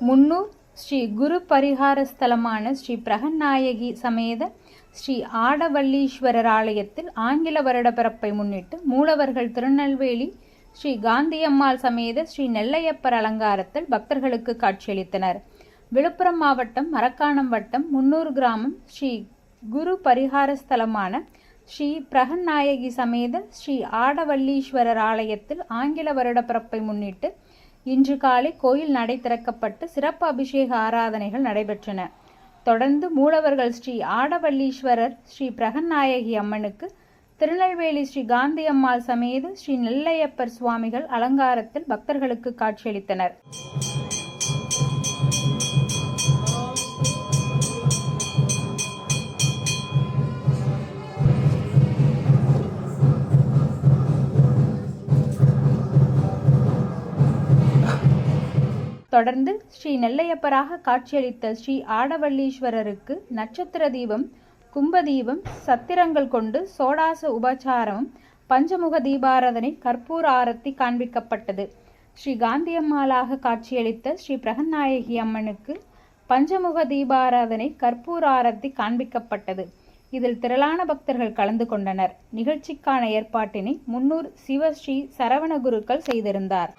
முன்னூர் ஸ்ரீ குரு பரிகார ஸ்தலமான ஸ்ரீ பிரகநாயகி சமேத ஸ்ரீ ஆடவல்லீஸ்வரர் ஆலயத்தில் ஆங்கில வருட பிறப்பை முன்னிட்டு மூலவர்கள் திருநெல்வேலி ஸ்ரீ காந்தியம்மாள் சமேத ஸ்ரீ நெல்லையப்பர் அலங்காரத்தில் பக்தர்களுக்கு காட்சியளித்தனர். விழுப்புரம் மாவட்டம் மரக்காணம் வட்டம் முன்னூர் கிராமம் ஸ்ரீ குரு பரிகார ஸ்தலமான ஸ்ரீ பிரகநாயகி சமேத ஸ்ரீ ஆடவல்லீஸ்வரர் ஆலயத்தில் ஆங்கில வருட பிறப்பை முன்னிட்டு இன்று காலை கோயில் நடை திறக்கப்பட்டு சிறப்பு அபிஷேக ஆராதனைகள் நடைபெற்றன. தொடர்ந்து மூலவர்கள் ஸ்ரீ ஆடவல்லீஸ்வரர் ஸ்ரீ பிரகநாயகி அம்மனுக்கு திருநெல்வேலி ஸ்ரீ காந்தி அம்மாள் சமேத ஸ்ரீ நெல்லையப்பர் சுவாமிகள் அலங்காரத்தில் பக்தர்களுக்கு காட்சியளித்தனர். தொடர்ந்து ஸ்ரீ நெல்லையப்பராக காட்சியளித்த ஸ்ரீ ஆடவல்லீஸ்வரருக்கு நட்சத்திர தீபம் கும்ப தீபம் சத்திரங்கள் கொண்டு சோடாச உபச்சாரம் பஞ்சமுக தீபாராதனை கற்பூர ஆரத்தி காண்பிக்கப்பட்டது. ஸ்ரீ காந்தியம்மாளாக காட்சியளித்த ஸ்ரீ பிரகநாயகி அம்மனுக்கு பஞ்சமுக தீபாராதனை கற்பூர ஆரத்தி காண்பிக்கப்பட்டது. இதில் திரளான பக்தர்கள் கலந்து கொண்டனர். நிகழ்ச்சிக்கான ஏற்பாட்டினை முன்னூர் சிவஸ்ரீ சரவண குருக்கள் செய்திருந்தார்.